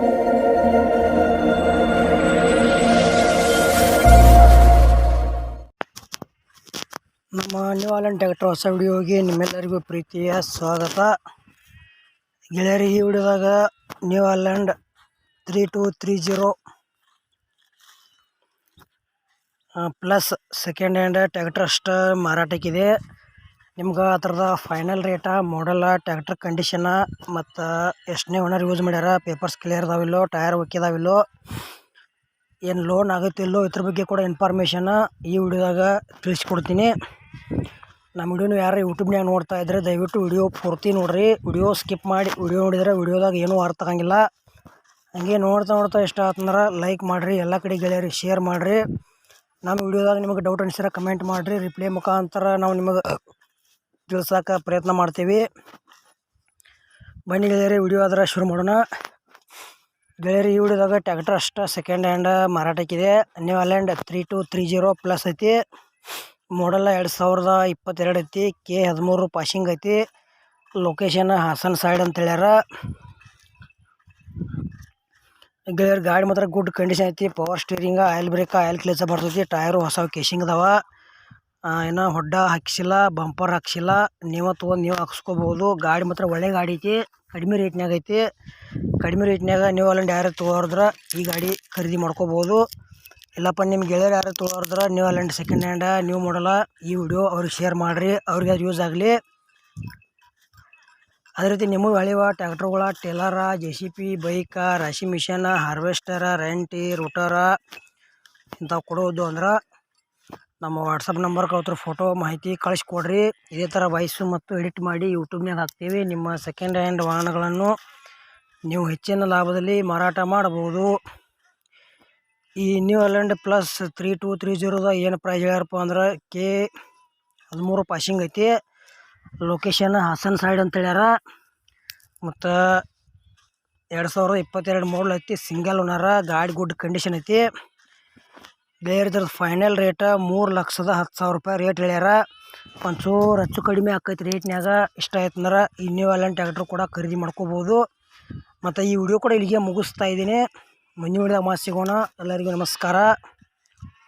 ನಮ್ಮ new Alan tractor ಹೊಸ ವಿಡಿಯೋಗೆ ನಿಮ್ಮೆಲ್ಲರಿಗೂ ಪ್ರೀತಿಯ ಸ್ವಾಗತ. ಗೆಳೆಯರಿ, ಈ ವಿಡಿಯೋದಾಗ New Holland three two three zero plus second hand tractor ಅಷ್ಟು ಮಾರಾಟಕ್ಕಿದೆ. ನಿಮ್ಗೆ ಥರದ ಫೈನಲ್ ರೇಟ ಮಾಡಲ್ಲ ಟ್ಯಾಕ್ಟರ್ ಕಂಡೀಷನ ಮತ್ತು ಎಷ್ಟನೇ ಓನರ್ ಯೂಸ್ ಮಾಡ್ಯಾರ ಪೇಪರ್ಸ್ ಕ್ಲಿಯರ್ ಅದಾವಿಲ್ಲೋ ಟಯರ್ ಒಕ್ಕಿದಾವಿಲ್ಲೋ ಏನು ಲೋನ್ ಆಗುತ್ತಿಲ್ಲೋ ಇದ್ರ ಬಗ್ಗೆ ಕೂಡ ಇನ್ಫಾರ್ಮೇಷನ್ ಈ ವಿಡಿಯೋದಾಗ ತಿಳಿಸ್ಕೊಡ್ತೀನಿ. ನಮ್ಮ ವಿಡಿಯೋನು ಯಾರು ಯೂಟ್ಯೂಬ್ನಾಗ ನೋಡ್ತಾ ಇದ್ದರೆ ದಯವಿಟ್ಟು ವಿಡಿಯೋ ಪೂರ್ತಿ ನೋಡಿರಿ. ವಿಡಿಯೋ ಸ್ಕಿಪ್ ಮಾಡಿ ವಿಡಿಯೋ ನೋಡಿದರೆ ವಿಡಿಯೋದಾಗ ಏನೂ ಅರ್ಥ ಆಗಂಗಿಲ್ಲ. ಹಂಗೆ ನೋಡ್ತಾ ನೋಡ್ತಾ ಇಷ್ಟ ಆತಂದ್ರೆ ಲೈಕ್ ಮಾಡಿರಿ, ಎಲ್ಲ ಕಡೆ ಗೆಳೆಯರಿ ಶೇರ್ ಮಾಡಿರಿ. ನಮ್ಮ ವಿಡಿಯೋದಾಗ ನಿಮಗೆ ಡೌಟ್ ಅನಿಸಿದ್ರೆ ಕಮೆಂಟ್ ಮಾಡಿರಿ. ರಿಪ್ಲೈ ಮುಖಾಂತರ ನಾವು ನಿಮಗೆ ತಿಳ್ಸೋಕೆ ಪ್ರಯತ್ನ ಮಾಡ್ತೀವಿ. ಬನ್ನಿ ಗೆಳೆಯರಿ, ವಿಡಿಯೋ ಆದ್ರೆ ಶುರು ಮಾಡೋಣ. ಗೆಳೆಯರಿ, ಈ ವಿಡಿಯೋದಾಗ ಟ್ಯಾಕ್ಟರ್ ಅಷ್ಟು second hand ಮಾರಾಟಕ್ಕಿದೆ. New Holland three two three zero plus ಐತಿ. ಮಾಡಲ್ಲ ಎರಡು ಸಾವಿರದ ಇಪ್ಪತ್ತೆರಡು ಐತಿ. ಕೆ ಹದಿಮೂರು ಪಾಸಿಂಗ್ ಐತಿ. ಲೊಕೇಶನ್ ಹಾಸನ್ ಸೈಡ್ ಅಂತ ಹೇಳ್ಯಾರ. ಗೆಳೆಯರ್ ಗಾಡಿ ಮಾತ್ರ ಗುಡ್ ಕಂಡೀಷನ್ ಐತಿ. Power steering oil brake oil ಕ್ಲೇಸ ಬರ್ತೈತಿ. ಟೈರು ಹೊಸ ಕೇಶಿಂಗ್ ಅದಾವ. ಏನೋ ಹೊಡ್ಡ ಹಾಕ್ಸಿಲ್ಲ ಬಂಪರ್ ಹಾಕ್ಸಿಲ್ಲ. ನೀವು ತೊಗೊಂಡು ನೀವು ಹಾಕ್ಸ್ಕೊಬೋದು. ಗಾಡಿ ಮಾತ್ರ ಒಳ್ಳೆ ಗಾಡಿ ಐತಿ. ಕಡಿಮೆ ರೇಟ್ನ್ಯಾಗ ಐತಿ. ಕಡಿಮೆ ರೇಟ್ನ್ಯಾಗ ನೀವು ಅಲ್ಲಿಂದ ಯಾರು ತೊಗೊಳಿದ್ರೆ ಈ ಗಾಡಿ ಖರೀದಿ ಮಾಡ್ಕೋಬೋದು. ಇಲ್ಲಪ್ಪ ನಿಮ್ಮ ಗೆಳೆಯರು ಯಾರು ತೊಗೊಳಿದ್ರೆ ನೀವು ಅಲ್ಲಿಂದ ಸೆಕೆಂಡ್ ಹ್ಯಾಂಡ ನೀವು ಮಾಡಲ್ಲ ಈ ವಿಡಿಯೋ ಅವ್ರಿಗೆ ಶೇರ್ ಮಾಡಿರಿ. ಅವ್ರಿಗೆ ಅದು ಯೂಸ್ ಆಗಲಿ. ಅದೇ ರೀತಿ ನಿಮಗೆ ಹಳಿವ ಟ್ಯಾಕ್ಟ್ರುಗಳ trailer J C B bike ರಾಶಿ ಮಿಷನ ಹಾರ್ವೆಸ್ಟರ ರೆಂಟಿ ರೂಟರ ಇಂಥವು ಕೊಡೋದು ಅಂದ್ರೆ ನಮ್ಮ ವಾಟ್ಸಪ್ ನಂಬರ್ ಅವ್ರ ಫೋಟೋ ಮಾಹಿತಿ ಕಳಿಸ್ಕೊಡ್ರಿ. ಇದೇ ಥರ ವಾಯ್ಸು ಮತ್ತು ಎಡಿಟ್ ಮಾಡಿ ಯೂಟ್ಯೂಬ್ನಾಗ ಹಾಕ್ತೀವಿ. ನಿಮ್ಮ ಸೆಕೆಂಡ್ ಹ್ಯಾಂಡ್ ವಾಹನಗಳನ್ನು ನೀವು ಹೆಚ್ಚಿನ ಲಾಭದಲ್ಲಿ ಮಾರಾಟ ಮಾಡಬಹುದು. ಈ New Holland plus three two three ಜೀರೋದ ಏನು ಪ್ರೈಸ್ ಹೇಳ್ಯಾರಪ್ಪ ಅಂದ್ರೆ ಕೆ ಹದಿಮೂರು ಪಾಸಿಂಗ್ ಐತಿ. ಲೊಕೇಶನ್ ಹಾಸನ್ ಸೈಡ್ ಅಂತ ಹೇಳ್ಯಾರ. ಮತ್ತು ಎರಡು ಸಾವಿರದ ಇಪ್ಪತ್ತೆರಡು ಮಾಡಲ್ ಐತಿ ಸಿಂಗಲ್ ಓನರ ಗಾಡಿ ಗುಡ್ ಕಂಡೀಷನ್ ಐತಿ. ಬೇರೆ ಇದ್ರದ್ದು ಫೈನಲ್ ರೇಟ ಮೂರು ಲಕ್ಷದ ಹತ್ತು ಸಾವಿರ ರೂಪಾಯಿ ರೇಟ್ ಹೇಳ್ಯಾರ. ಒಂಚೂರು ಹೆಚ್ಚು ಕಡಿಮೆ ಆಕೈತಿ ರೇಟ್ನ್ಯಾಗ ಇಷ್ಟ ಆಯ್ತು ಅಂದ್ರೆ ಈ ನ್ಯೂ ಅಲೆಂಡ್ ಟ್ಯಾಕ್ಟ್ರ್ ಕೂಡ ಖರೀದಿ ಮಾಡ್ಕೋಬೋದು. ಮತ್ತು ಈ ವಿಡಿಯೋ ಕೂಡ ಇಲ್ಲಿಗೆ ಮುಗಿಸ್ತಾ ಇದ್ದೀನಿ. ಮುಂದಿನ ವಿಡಿಯೋದಾಗ ಮಾತು ಸಿಗೋಣ. ಎಲ್ಲರಿಗೂ ನಮಸ್ಕಾರ.